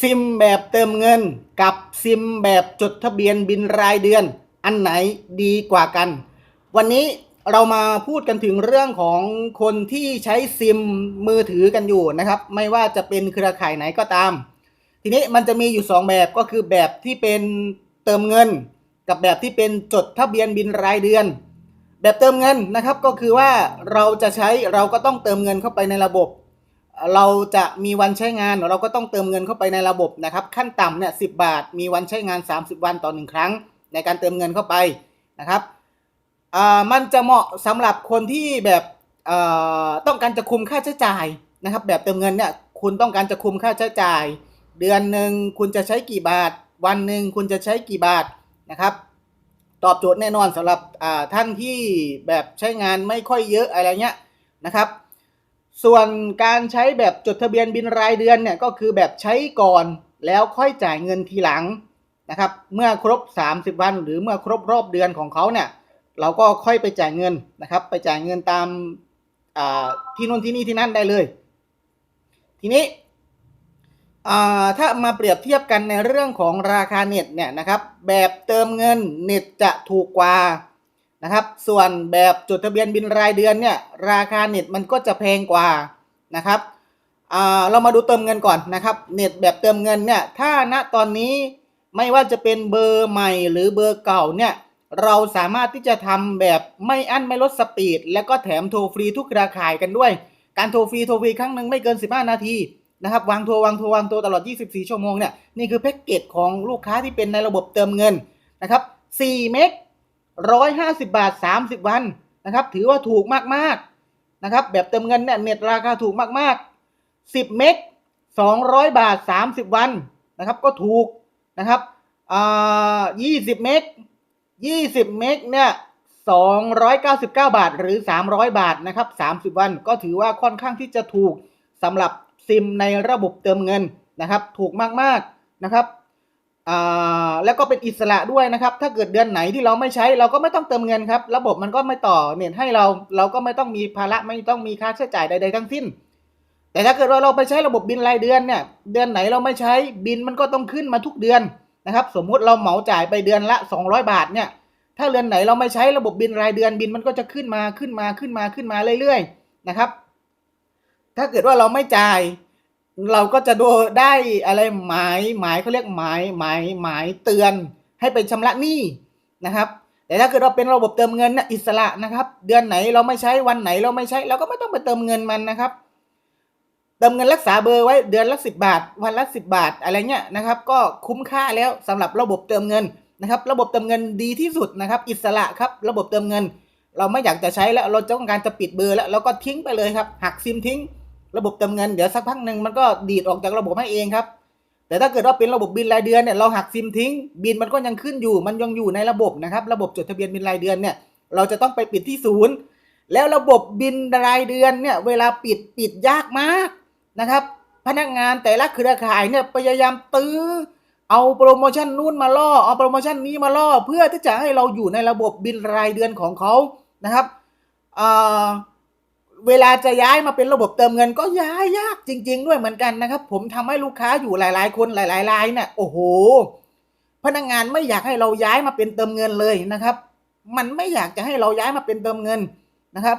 ซิมแบบเติมเงินกับซิมแบบจดทะเบียนบินรายเดือน อันไหนดีกว่ากัน วันนี้เรามาพูดกันถึงเรื่องของคนที่ใช้ซิมมือถือกันอยู่นะครับ ไม่ว่าจะเป็นเครือข่ายไหนก็ตาม ทีนี้มันจะมีอยู่ 2 แบบก็คือแบบที่เป็นเติมเงิน กับแบบที่เป็นจดทะเบียนบินรายเดือน แบบเติมเงินนะครับก็คือว่าเราจะใช้เราก็ต้องเติมเงินเข้าไปในระบบ เราจะมีวันใช้งานเราก็ต้องเติมเงินเข้าไปในระบบนะครับ ขั้นต่ำเนี่ยสิบาท มีวันใช้งาน 30 วันต่อหนึ่งครั้ง ในการเติมเงินเข้าไปนะครับมันจะเหมาะสำหรับคนที่แบบต้องการจะคุมค่าใช้จ่ายนะครับ แบบเติมเงินเนี่ยคุณต้องการจะคุมค่าใช้จ่าย เดือนหนึ่งคุณจะใช้กี่บาท วันหนึ่งคุณจะใช้กี่บาทนะครับ ตอบโจทย์แน่นอนสำหรับท่านที่แบบใช้งานไม่ค่อยเยอะอะไรเงี้ยนะครับ ส่วนการใช้แบบจดทะเบียนบินรายเดือนเนี่ยก็คือแบบใช้ก่อนแล้วค่อยจ่ายเงินทีหลังนะครับ เมื่อครบ 30 วัน หรือเมื่อครบรอบเดือนของเขาเนี่ยเราก็ค่อยไปจ่ายเงินนะครับ ไปจ่ายเงินตามาที่นู่นที่นี่ที่นั่นได้เลย ทีนี้ถ้ามาเปรียบเทียบกันในเรื่องของราคาเน็ตเนี่ยนะครับ แบบเติมเงินเน็ตจะถูกกว่า นะครับ ส่วนแบบจดทะเบียนบินรายเดือนเนี่ยราคาเน็ตมันก็จะแพงกว่านะครับเรามาดูเติมเงินก่อนนะครับเน็ตแบบเติมเงินเนี่ยถ้าณตอนนี้ไม่ว่าจะเป็นเบอร์ใหม่หรือเบอร์เก่าเนี่ยเราสามารถที่จะทำแบบไม่อั้นไม่ลดสปีด และก็แถมโทรฟรีทุกเครือข่ายกันด้วย การโทรฟรีโทรฟรีครั้งหนึ่งไม่เกิน 15 นาทีนะครับวางโทรวางโทรวางโทรตลอด 24 ชั่วโมงเนี่ยนี่คือแพ็กเกจของลูกค้าที่เป็นในระบบเติมเงินนะครับ4เมก 150บาท30วันนะครับ ถือว่าถูกมากๆนะครับ แบบเติมเงินเนี่ยเน็ตราคาถูกมากๆ10เมก200บาท30วันนะครับ ก็ถูกนะครับอ่า20เมก20เมกเนี่ย299บเก้าบาทหรือ300บาทนะครับ30วัน ก็ถือว่าค่อนข้างที่จะถูกสำหรับซิมในระบบเติมเงินนะครับ ถูกมากๆนะครับ แล้วก็เป็นอิสระด้วยนะครับ ถ้าเกิดเดือนไหนที่เราไม่ใช้ เราก็ไม่ต้องเติมเงินครับ ระบบมันก็ไม่ต่อเน็ตให้เรา เราก็ไม่ต้องมีภาระไม่ต้องมีค่าใช้จ่ายใดๆทั้งสิ้น แต่ถ้าเกิดว่าเราไปใช้ระบบบินรายเดือนเนี่ย เดือนไหนเราไม่ใช้บินมันก็ต้องขึ้นมาทุกเดือนนะครับ สมมุติเราเหมาจ่ายไปเดือนละ 200 บาทเนี่ย ถ้าเดือนไหนเราไม่ใช้ระบบบินรายเดือนบินมันก็จะขึ้นมาขึ้นมาขึ้นมาขึ้นมาเรื่อยๆนะครับ ถ้าเกิดว่าเราไม่จ่าย เราก็จะดนได้อะไรหมายหมายเขาเรียกหมายหมายหมายเตือนให้ไปชำระหนี้นะครับ แต่ถ้าเกิดเราเป็นระบบเติมเงินนะอิสระนะครับ เดือนไหนเราไม่ใช้วันไหนเราไม่ใช้เราก็ไม่ต้องไปเติมเงินมันนะครับ เติมเงินรักษาเบอร์ไว้เดือนละสิบาท วันละสิบาทอะไรเงี้ยนะครับ ก็คุ้มค่าแล้วสำหรับระบบเติมเงินนะครับ ระบบเติมเงินดีที่สุดนะครับ อิสระครับ ระบบเติมเงิน เราไม่อยากจะใช้แล้วเราต้องการจะปิดเบอร์แล้วเราก็ทิ้งไปเลยครับหักซิมทิ้ง ระบบเติมเงินเดี๋ยวสักพักหนึ่งมันก็ดีดออกจากระบบให้เองครับ แต่ถ้าเกิดว่าเป็นระบบบินรายเดือนเนี่ยเราหักซิมทิ้ง บินมันก็ยังขึ้นอยู่ มันยังอยู่ในระบบนะครับ ระบบจดทะเบียนบินรายเดือนเนี่ยเราจะต้องไปปิดที่ศูนย์แล้วระบบบินรายเดือนเนี่ยเวลาปิดปิดยากมากนะครับ พนักงานแต่ละเครือข่ายเนี่ยพยายามตื้อเอาโปรโมชั่นนู่นมาล่อเอาโปรโมชั่นนี้มาล่อเพื่อที่จะให้เราอยู่ในระบบบินรายเดือนของเขานะครับอ่า เวลาจะย้ายมาเป็นระบบเติมเงินก็ย้ายยากจริง ๆ ด้วยเหมือนกันนะครับ ผมทำให้ลูกค้าอยู่หลาย ๆ คนหลายๆรายเนี่ยโอ้โห พนักงานไม่อยากให้เราย้ายมาเป็นเติมเงินเลยนะครับ มันไม่อยากจะให้เราย้ายมาเป็นเติมเงินนะครับ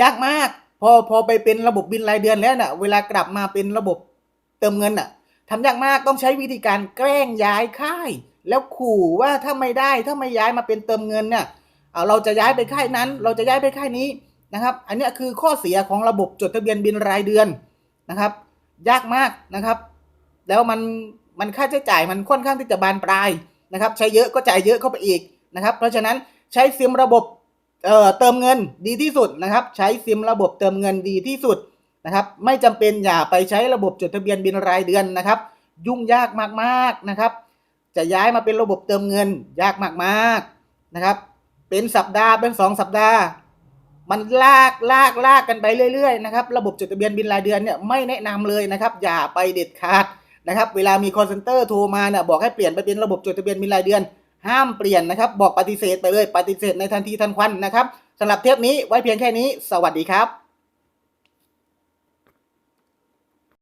ยากมาก พอพอไปเป็นระบบบินรายเดือนแล้วน่ะ เวลากลับมาเป็นระบบเติมเงินน่ะทำยากมากต้องใช้วิธีการแกล้งย้ายค่าย แล้วขู่ว่าถ้าไม่ได้ถ้าไม่ย้ายมาเป็นเติมเงินเนี่ยเราจะย้ายไปค่ายนั้น เราจะย้ายไปค่ายนี้ นะครับ อันนี้คือข้อเสียของระบบจดทะเบียนบินรายเดือนนะครับ ยากมากนะครับ แล้วมันมันค่าใช้จ่ายมันค่อนข้างที่จะบานปลายนะครับ ใช้เยอะก็จ่ายเยอะเข้าไปอีกนะครับ เพราะฉะนั้นใช้ซิมระบบเอ่อเติมเงินดีที่สุดนะครับ ใช้ซิมระบบเติมเงินดีที่สุดนะครับ ไม่จำเป็นอย่าไปใช้ระบบจดทะเบียนบินรายเดือนนะครับ ยุ่งยากมากๆนะครับ จะย้ายมาเป็นระบบเติมเงินยากมากๆนะครับ เป็นสัปดาห์เป็นสองสัปดาห์ มันลากลากลากกันไปเรื่อยๆนะครับระบบจดทะเบียนบินรายเดือนเนี่ยไม่แนะนำเลยนะครับอย่าไปเด็ดขาดนะครับเวลามีคอนเซนเตอร์โทรมาเนี่ยบอกให้เปลี่ยนไปเป็นระบบจดทะเบียนบินรายเดือน ห้ามเปลี่ยนนะครับ บอกปฏิเสธไปเลยปฏิเสธในทันทีทันควันนะครับสำหรับเทปนี้ไว้เพียงแค่นี้ สวัสดีครับ